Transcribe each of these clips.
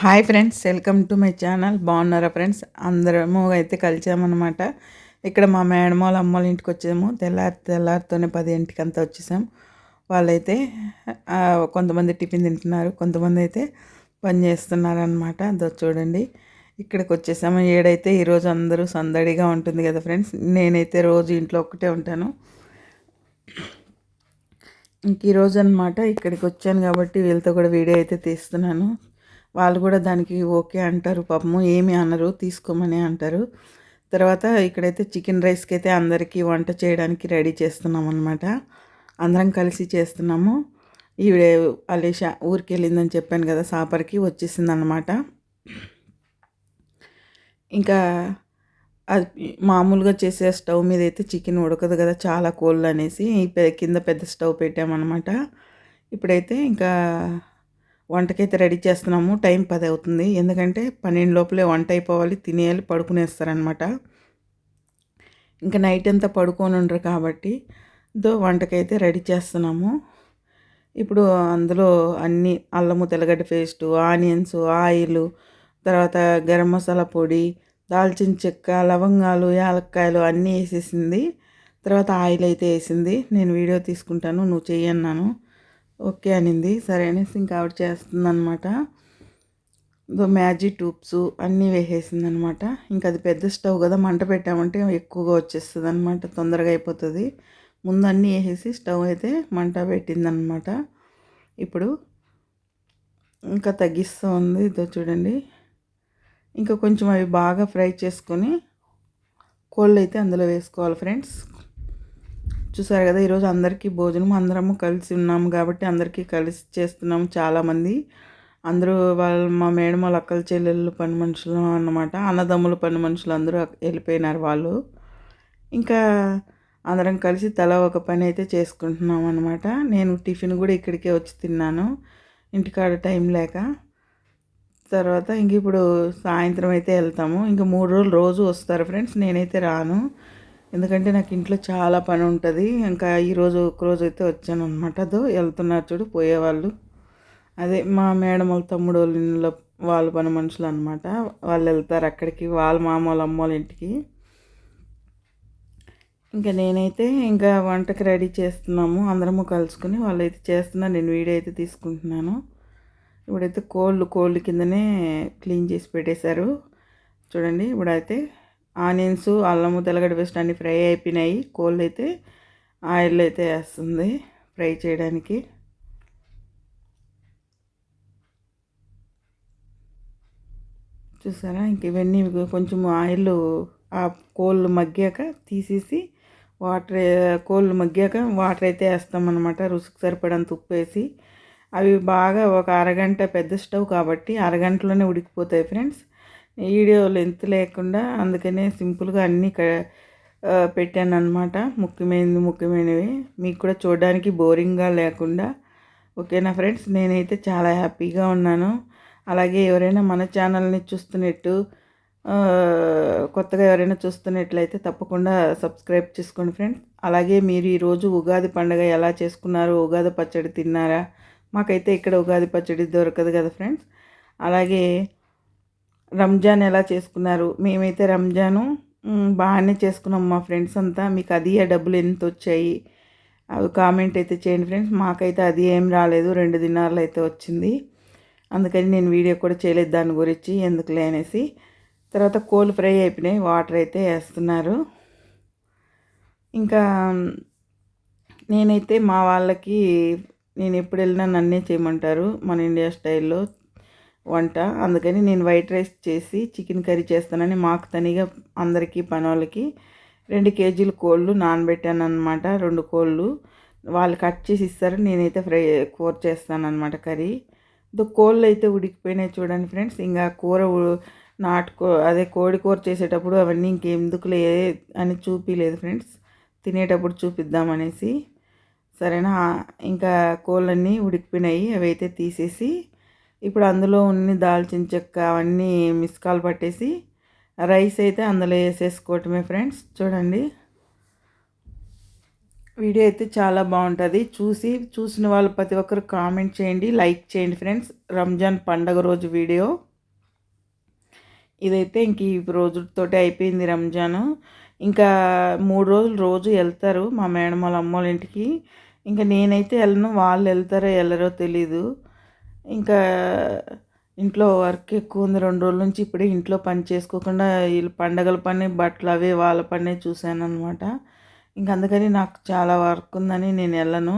Hi friends welcome to my channel. బాగున్నారా friends? అందరము అయితే కలిసామన్నమాట. ఇక్కడ మా మేడం వాళ్ళ అమ్మ వాళ్ళ ఇంటికి వచ్చాము. తెల్లారి తెల్లారితోనే పదింటికి అంతా వచ్చేసాం. వాళ్ళైతే కొంతమంది టిఫిన్ తింటున్నారు. కొంతమంది అయితే పని చేస్తున్నారు అనమాట అదో చూడండి. ఇక్కడికి వచ్చేసాము. ఏడైతే ఈరోజు అందరూ సందడిగా ఉంటుంది కదా ఫ్రెండ్స్? నేనైతే రోజు ఇంట్లో ఒక్కటే ఉంటాను. ఇంక ఈరోజు అనమాట ఇక్కడికి వచ్చాను కాబట్టి వీళ్ళతో కూడా వీడియో అయితే తీస్తున్నాను. వాళ్ళు కూడా దానికి ఓకే అంటారు పాపము ఏమి అనరు తీసుకోమని అంటారు. తర్వాత ఇక్కడైతే చికెన్ రైస్కి అయితే అందరికీ వంట చేయడానికి రెడీ చేస్తున్నాం అనమాట అందరం కలిసి చేస్తున్నాము. ఈవిడ అలీష ఊరికి వెళ్ళిందని చెప్పాను కదా సాపర్కి వచ్చేసింది అనమాట ఇంకా అది మామూలుగా చేసే స్టవ్ మీద అయితే చికెన్ ఉడకదు కదా చాలా కోళ్ళు అనేసి కింద పెద్ద స్టవ్ పెట్టామన్నమాట. ఇప్పుడైతే ఇంకా వంటకైతే రెడీ చేస్తున్నాము. టైం పది అవుతుంది. ఎందుకంటే పన్నెండు లోపలే వంట అయిపోవాలి. తినేయాలి పడుకునేస్తారనమాట ఇంకా నైట్ అంతా పడుకొని ఉండరు కాబట్టి దో వంటకైతే రెడీ చేస్తున్నాము. ఇప్పుడు అందులో అన్ని అల్లము తెల్లగడ్డ పేస్టు ఆనియన్స్ ఆయిల్ తర్వాత గరం మసాలా పొడి దాల్చిన చెక్క లవంగాలు యాలక్కాయలు అన్నీ వేసేసింది. తర్వాత ఆయిల్ అయితే వేసింది. నేను వీడియో తీసుకుంటాను. నువ్వు చెయ్యన్నాను. ఓకే అనింది. సరే అనేసి ఇంకా ఆవిడ చేస్తుందనమాట మ్యాజిక్ ట్యూబ్స్ అన్నీ వేసేసింది అనమాట ఇంకా అది పెద్ద స్టవ్ కదా మంట పెట్టామంటే ఎక్కువగా వచ్చేస్తుంది అనమాట తొందరగా అయిపోతుంది. ముందు అన్నీ వేసేసి స్టవ్ అయితే మంట పెట్టిందనమాట ఇప్పుడు ఇంకా తగ్గిస్తూ ఉంది. ఇదో చూడండి. ఇంకా కొంచెం అవి బాగా ఫ్రై చేసుకొని కోళ్ళు అయితే అందులో వేసుకోవాలి ఫ్రెండ్స్. చూసారు కదా ఈరోజు అందరికీ భోజనం అందరము కలిసి ఉన్నాము కాబట్టి అందరికీ కలిసి చేస్తున్నాము చాలామంది. అందరూ వాళ్ళ మా మేడం వాళ్ళ అక్కల చెల్లెళ్ళు పని మనుషులు అన్నమాట అన్నదమ్ముల పని మనుషులు అందరూ వెళ్ళిపోయినారు వాళ్ళు. ఇంకా అందరం కలిసి తల ఒక పని అయితే చేసుకుంటున్నాం అనమాట నేను టిఫిన్ కూడా ఇక్కడికే వచ్చి తిన్నాను ఇంటికాడ టైం లేక. తర్వాత ఇంక ఇప్పుడు సాయంత్రం అయితే వెళ్తాము. ఇంకా మూడు రోజులు రోజు వస్తారు ఫ్రెండ్స్ నేనైతే రాను. ఎందుకంటే నాకు ఇంట్లో చాలా పని ఉంటుంది. ఇంకా ఈరోజు ఒకరోజు అయితే వచ్చాను అనమాట అదో వెళ్తున్నారు చూడు పోయేవాళ్ళు. అదే మా మేడం వాళ్ళ తమ్ముడు వాళ్ళ ఇంట్లో వాళ్ళ పని మనుషులు అనమాట వాళ్ళు వెళ్తారు అక్కడికి వాళ్ళ మామ వాళ్ళ అమ్మ వాళ్ళ ఇంటికి. ఇంకా నేనైతే ఇంకా వంటకి రెడీ చేస్తున్నాము. అందరము కలుసుకుని వాళ్ళైతే చేస్తున్నారు. నేను వీడియో అయితే తీసుకుంటున్నాను. ఇప్పుడైతే కోళ్ళు కోళ్ళు కిందనే క్లీన్ చేసి పెట్టేశారు. చూడండి ఇప్పుడైతే ఆనియన్స్ అల్లము తెల్లగడ్డ పేస్ట్ అన్నీ ఫ్రై అయిపోయినాయి. కోళ్ళు అయితే ఆయిల్ అయితే వేస్తుంది ఫ్రై చేయడానికి. చూసారా? ఇంక ఇవన్నీ కొంచెం ఆయిల్ ఆ కోళ్ళు మగ్గాక తీసేసి వాటర్ కోళ్ళు మగ్గాక వాటర్ అయితే వేస్తామన్నమాట. రుచికి సరిపడంత ఉప్పు వేసి. అవి బాగా ఒక అరగంట పెద్ద స్టవ్ కాబట్టి అరగంటలోనే ఉడికిపోతాయి ఫ్రెండ్స్. వీడియో లెంత్ లేకుండా అందుకనే సింపుల్గా అన్నీ పెట్టాను అనమాట ముఖ్యమైనది ముఖ్యమైనవి మీకు కూడా చూడడానికి బోరింగ్గా లేకుండా. ఓకేనా ఫ్రెండ్స్? నేనైతే చాలా హ్యాపీగా ఉన్నాను. అలాగే ఎవరైనా మన ఛానల్ని చూస్తున్నట్టు కొత్తగా ఎవరైనా చూస్తున్నట్లయితే తప్పకుండా సబ్స్క్రైబ్ చేసుకోండి ఫ్రెండ్స్. అలాగే మీరు ఈరోజు ఉగాది పండుగ ఎలా చేసుకున్నారు ఉగాది పచ్చడి తిన్నారా? మాకైతే ఇక్కడ ఉగాది పచ్చడి దొరకదు కదా ఫ్రెండ్స్. అలాగే రంజాన్ ఎలా చేసుకున్నారు? మేమైతే రంజాను బాగానే చేసుకున్నాం మా ఫ్రెండ్స్ అంతా. మీకు అది ఆ డబ్బులు ఎంత వచ్చాయి? అవి కామెంట్ అయితే చేయండి ఫ్రెండ్స్. మాకైతే అది ఏం రాలేదు. రెండు దినాలు అయితే వచ్చింది. అందుకని నేను వీడియో కూడా చేయలేదు దాని గురించి ఎందుకులే అనేసి. తర్వాత కోళ్ళు ఫ్రై అయిపోయినాయి. వాటర్ అయితే వేస్తున్నారు. ఇంకా నేనైతే మా వాళ్ళకి నేను ఎప్పుడు వెళ్ళినా నన్నే చేయమంటారు. మన ఇండియా స్టైల్లో వంట. అందుకని నేను వైట్ రైస్ చేసి చికెన్ కర్రీ చేస్తానని మాకు తనిగా అందరికీ పనోళ్ళకి రెండు కేజీలు కోళ్ళు నానబెట్టాను అనమాట రెండు కోళ్ళు. వాళ్ళు కట్ చేసి ఇస్తారు నేనైతే ఫ్రై కూర చేస్తాను అనమాట కర్రీ కోళ్ళు అయితే ఉడికిపోయినాయి చూడండి ఫ్రెండ్స్. ఇంకా కూర నాటుకో అదే కోడి కూర చేసేటప్పుడు అవన్నీ ఇంకెందుకులే అని చూపించలేదు ఫ్రెండ్స్. తినేటప్పుడు చూపిద్దామనేసి సరేనా? ఇంకా కోళ్ళన్నీ ఉడికిపోయినాయి అవి అయితే తీసేసి ఇప్పుడు అందులో ఉన్ని దాల్చిన చెక్క అవన్నీ మిస్కాల్ పట్టేసి రైస్ అయితే అందులో వేసేసుకోవటమే ఫ్రెండ్స్. చూడండి. వీడియో అయితే చాలా బాగుంటుంది. చూసి చూసిన వాళ్ళు ప్రతి ఒక్కరు కామెంట్ చేయండి లైక్ చేయండి ఫ్రెండ్స్. రంజాన్ పండగ రోజు వీడియో. ఇదైతే ఇంక ఈ రోజుతోటి అయిపోయింది రంజాన్. ఇంకా మూడు రోజులు రోజు వెళ్తారు మా మేడం వాళ్ళ అమ్మ వాళ్ళ ఇంటికి. ఇంకా నేనైతే వెళ్ళను వాళ్ళు వెళ్తారో వెళ్ళరో తెలీదు. ఇంకా ఇంట్లో వర్క్ ఎక్కువ ఉంది. రెండు రోజుల నుంచి ఇప్పుడే ఇంట్లో పని చేసుకోకుండా వీళ్ళు పండగల పని బట్టలు అవే వాళ్ళ పనే చూశాను అనమాట ఇంక అందుకని నాకు చాలా వర్క్ ఉందని నేను వెళ్ళను.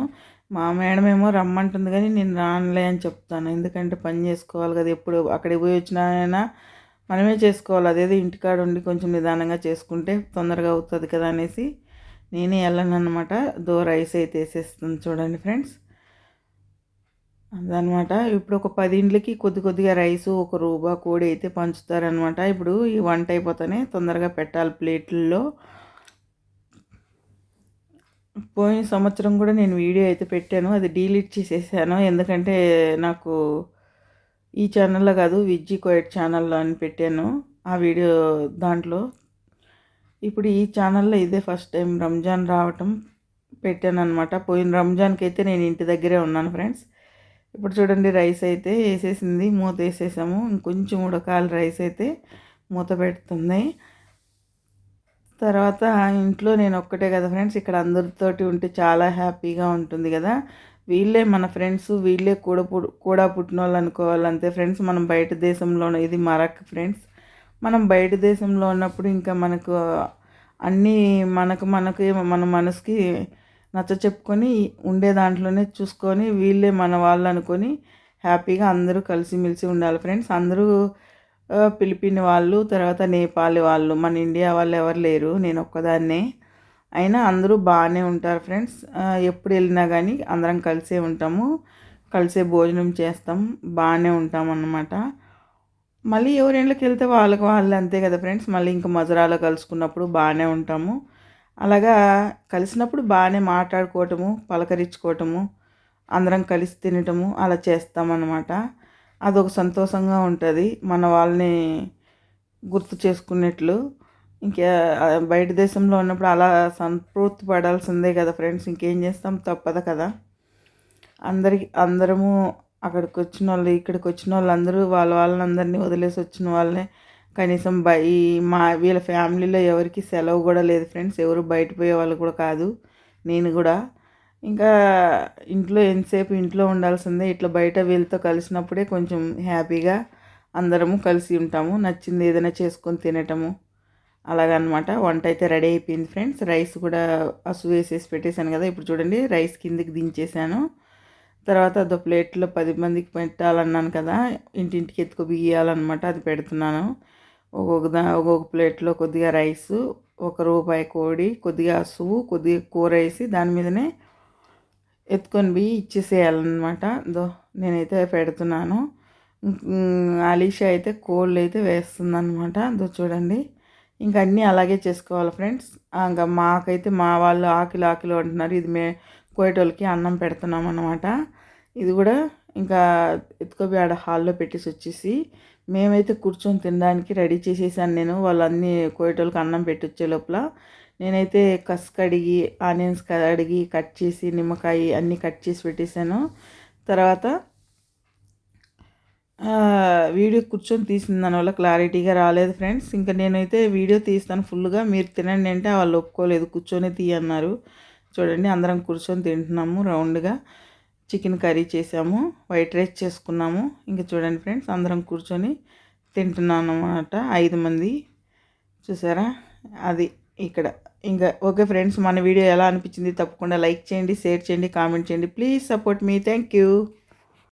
మా మేడం ఏమో రమ్మంటుంది కానీ నేను రానులే అని చెప్తాను. ఎందుకంటే పని చేసుకోవాలి కదా ఎప్పుడు అక్కడికి పోయి వచ్చినా మనమే చేసుకోవాలి. అదేదో ఇంటికాడ ఉండి కొంచెం నిదానంగా చేసుకుంటే తొందరగా అవుతుంది కదా అనేసి నేనే వెళ్ళను అనమాట దో రైస్ అయితే వేసేస్తుంది చూడండి ఫ్రెండ్స్. అదనమాట. ఇప్పుడు ఒక పది ఇండ్లకి కొద్ది కొద్దిగా రైసు ఒక రూబా కోడి అయితే పంచుతారనమాట. ఇప్పుడు ఈ వంట అయిపోతేనే తొందరగా పెట్టాలి ప్లేట్లలో. పోయిన సంవత్సరం కూడా నేను వీడియో అయితే పెట్టాను. అది డీలీట్ చేసేసాను. ఎందుకంటే నాకు ఈ ఛానల్లో కాదు విజ్జి కోయట్ ఛానల్లో అని పెట్టాను ఆ వీడియో దాంట్లో. ఇప్పుడు ఈ ఛానల్లో ఇదే ఫస్ట్ టైం రంజాన్ రావటం పెట్టాను అనమాట పోయిన రంజాన్కి అయితే నేను ఇంటి దగ్గరే ఉన్నాను ఫ్రెండ్స్. ఇప్పుడు చూడండి రైస్ అయితే వేసేసింది మూత వేసేసాము. ఇంకొంచెం ఉడకాలి రైస్ అయితే మూత పెడుతుంది. తర్వాత ఇంట్లో నేను ఒక్కటే కదా ఫ్రెండ్స్ ఇక్కడ అందరితోటి ఉంటే చాలా హ్యాపీగా ఉంటుంది కదా. వీళ్ళే మన ఫ్రెండ్స్ వీళ్ళే కూడా కూడా పుట్టిన వాళ్ళు అనుకోవాలి అంతే ఫ్రెండ్స్. మనం బయట దేశంలో ఇది మరక్ ఫ్రెండ్స్. మనం బయట దేశంలో ఉన్నప్పుడు ఇంకా మనకు అన్నీ మనకు మనకి మన మనసుకి నచ్చ చెప్పుకొని ఉండే దాంట్లోనే చూసుకొని వీళ్ళే మన వాళ్ళు అనుకొని హ్యాపీగా అందరూ కలిసిమెలిసి ఉండాలి ఫ్రెండ్స్. అందరూ ఫిలిపిన్ వాళ్ళు తర్వాత నేపాలి వాళ్ళు మన ఇండియా వాళ్ళు ఎవరు లేరు నేను ఒక్కదాన్నే. అయినా అందరూ బాగానే ఉంటారు ఫ్రెండ్స్. ఎప్పుడు వెళ్ళినా కానీ అందరం కలిసే ఉంటాము కలిసే భోజనం చేస్తాం బాగానే ఉంటాం అన్నమాట మళ్ళీ ఎవరింట్లోకి వెళ్తే వాళ్ళకి వాళ్ళు అంతే కదా ఫ్రెండ్స్. మళ్ళీ ఇంకా మజరాలో కలుసుకున్నప్పుడు బాగానే ఉంటాము. అలాగా కలిసినప్పుడు బాగానే మాట్లాడుకోవటము పలకరించుకోవటము అందరం కలిసి తినటము అలా చేస్తామన్నమాట. అదొక సంతోషంగా ఉంటుంది. మన వాళ్ళని గుర్తు చేసుకున్నట్లు ఇంకా బయట దేశంలో ఉన్నప్పుడు అలా సంతృప్తి పడాల్సిందే కదా ఫ్రెండ్స్. ఇంకేం చేస్తాం? తప్పదు కదా. అందరికి అందరము అక్కడికి వచ్చిన వాళ్ళు ఇక్కడికి వచ్చిన వాళ్ళందరూ వాళ్ళ వాళ్ళందరినీ వదిలేసి వచ్చిన వాళ్ళని కనీసం బై మా వీళ్ళ ఫ్యామిలీలో ఎవరికి సెలవు కూడా లేదు ఫ్రెండ్స్. ఎవరు బయట పోయే వాళ్ళు కూడా కాదు. నేను కూడా. ఇంకా ఇంట్లో ఎంతసేపు ఇంట్లో ఉండాల్సిందే. ఇట్లా బయట వీళ్ళతో కలిసినప్పుడే కొంచెం హ్యాపీగా అందరము కలిసి ఉంటాము. నచ్చింది ఏదైనా చేసుకొని తినటము. అలాగనమాట. వంట అయితే రెడీ అయిపోయింది ఫ్రెండ్స్. రైస్ కూడా అసు వేసేసి పెట్టేశాను కదా. ఇప్పుడు చూడండి రైస్ కిందికి దించేశాను. తర్వాత అదో ప్లేట్లో పది మందికి పెట్టాలన్నాను కదా. ఇంటింటికి ఎత్తుకు బియ్యాలన్నమాట అది పెడుతున్నాను. ఒక్కొక్క దా ఒక్కొక్క ప్లేట్లో కొద్దిగా రైసు ఒక రూపాయి కోడి కొద్దిగా సువ్వు కొద్దిగా కూర వేసి దాని మీదనే ఎత్తుకొని పోయి ఇచ్చేసేయాలన్నమాట. దో నేనైతే పెడుతున్నాను. అలీషా అయితే కోళ్ళు అయితే వేస్తుందన్నమాట. దో చూడండి. ఇంకా అన్నీ అలాగే చేసుకోవాలి ఫ్రెండ్స్. ఇంకా మాకైతే మా వాళ్ళు ఆకిలి ఆకిలి అంటున్నారు. ఇది మే కోయటోళ్ళకి అన్నం పెడుతున్నాం అనమాట ఇది కూడా ఇంకా ఎత్తుకోబి ఆడ హాల్లో పెట్టేసి వచ్చేసి మేమైతే కూర్చొని తినడానికి రెడీ చేసేసాను నేను. వాళ్ళన్నీ కోయటోళ్ళకి అన్నం పెట్టొచ్చే లోపల. నేనైతే కస్ కడిగి ఆనియన్స్ కడిగి కట్ చేసి నిమ్మకాయ అన్నీ కట్ చేసి పెట్టేశాను తర్వాత వీడియో కూర్చొని తీసిన దానివల్ల క్లారిటీగా రాలేదు ఫ్రెండ్స్. ఇంకా నేనైతే వీడియో తీస్తాను ఫుల్గా మీరు తినండి అంటే వాళ్ళు ఒప్పుకోలేదు. కూర్చొని తీయన్నారు. చూడండి అందరం కూర్చొని తింటున్నాము రౌండ్గా. చికెన్ కర్రీ చేసాము వైట్ రైస్ చేసుకున్నాము. ఇంకా చూడండి ఫ్రెండ్స్ అందరం కూర్చొని తింటున్నాను అనమాట ఐదు మంది చూసారా? అది ఇక్కడ. ఇంకా ఓకే ఫ్రెండ్స్ మన వీడియో ఎలా అనిపించింది తప్పకుండా లైక్ చేయండి షేర్ చేయండి కామెంట్ చేయండి. Please support me. Thank you.